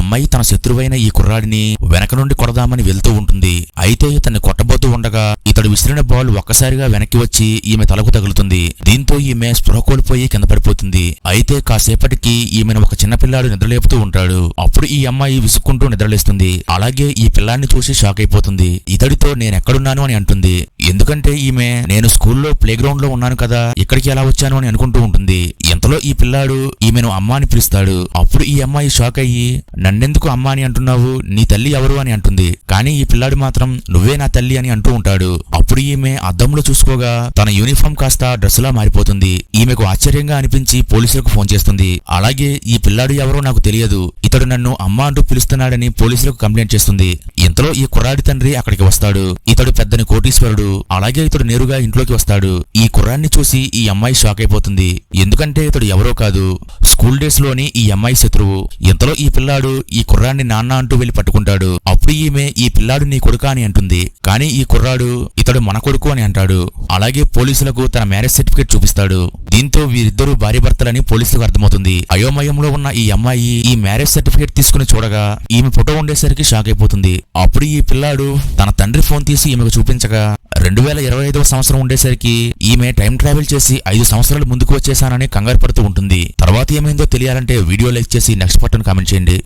అమ్మాయి తన శత్రువైన ఈ కుర్రాడిని వెనక నుండి కొడదామని వెళ్తూ ఉంటుంది. అయితే ఇతన్ని కొట్టబోతూ ఉండగా ఇతడు విసిరిన బాల్ ఒక్కసారిగా వెనక్కి వచ్చి ఈమె తలకు తగులుతుంది. దీంతో ఈమె స్పృహ కోల్పోయి కింద పడిపోతుంది. అయితే కాసేపటికి ఈమెను ఒక చిన్న పిల్లాడు నిద్రలేపుతూ ఉంటాడు. అప్పుడు ఈ అమ్మాయి విసుక్కుంటూ నిద్రలేస్తుంది. అలాగే ఈ పిల్లాన్ని చూసి షాక్ అయిపోతుంది. ఇతడితో నేనెక్కడున్నాను అని అంటుంది. ఎందుకంటే ఈమె నేను స్కూల్లో ప్లే గ్రౌండ్లో ఉన్నాను కదా ఇక్కడికి ఎలా వచ్చాను అని అనుకుంటూ ఉంటుంది. ఇంతలో ఈ పిల్లాడు ఈమెను అమ్మ అని పిలుస్తాడు? అప్పుడు ఈ అమ్మాయి షాక్ అయ్యి నన్నెందుకు అమ్మ అని అంటున్నావు? నీ తల్లి ఎవరు? అని అంటుంది. కానీ ఈ పిల్లాడు మాత్రం నువ్వే నా తల్లి అని అంటూ ఉంటాడు. అప్పుడు ఈమె అద్దంలో చూసుకోగా తన యూనిఫామ్ కాస్త డ్రెస్సులా మారిపోతుంది. ఈమెకు ఆశ్చర్యంగా అనిపించి పోలీసులకు ఫోన్ చేస్తుంది. అలాగే ఈ పిల్లాడు ఎవరో నాకు తెలియదు. ఇతడు నన్ను అమ్మ అంటూ పిలుస్తున్నాడని పోలీసులకు కంప్లైంట్ చేస్తుంది. ఇంతలో ఈ కుర్రాడి తండ్రి అక్కడికి వస్తాడు. ఇతడు పెద్దని కోటీశ్వరుడు అలాగే ఇతడు నేరుగా ఇంట్లోకి వస్తాడు. ఈ కుర్రాన్ని చూసి ఈ అమ్మాయి షాక్ అయిపోతుంది. ఎందుకంటే ఇతడు ఎవరో కాదు. స్కూల్ డేస్లోని ఈ అమ్మాయి శత్రువు. ఇంతలో ఈ పిల్లాడు ఈ కుర్రాన్ని నాన్న అంటూ వెళ్ళి పట్టుకుంటాడు. అప్పుడు ఈమె ఈ పిల్లాడు నీ కొడుక అని అంటుంది. కానీ ఈ కుర్రాడు ఇతడు మన కొడుకు అని అంటాడు. అలాగే పోలీసులకు తన మ్యారేజ్ సర్టిఫికేట్ చూపిస్తాడు. దీంతో వీరిద్దరూ భార్యాభర్తలని పోలీసులకు అర్థమవుతుంది. అయోమయంలో ఉన్న ఈ అమ్మాయి ఈ మ్యారేజ్ సర్టిఫికేట్ తీసుకుని చూడగా ఈమె ఫోటో ఉండేసరికి షాక్ అయిపోతుంది. అప్పుడు ఈ పిల్లాడు తన తండ్రి ఫోన్ తీసి ఈమెకు చూపించగా రెండు వేల ఇరవై ఐదవ సంవత్సరం ఉండేసరికి ఈమె టైం ట్రావెల్ చేసి ఐదు సంవత్సరాలు ముందుకు వచ్చేసానని కంగారు పడుతూ ఉంటుంది. తర్వాత ఏమైందో తెలియాలంటే వీడియో లైక్ చేసి నెక్స్ట్ బటన్ కామెంట్ చేయండి.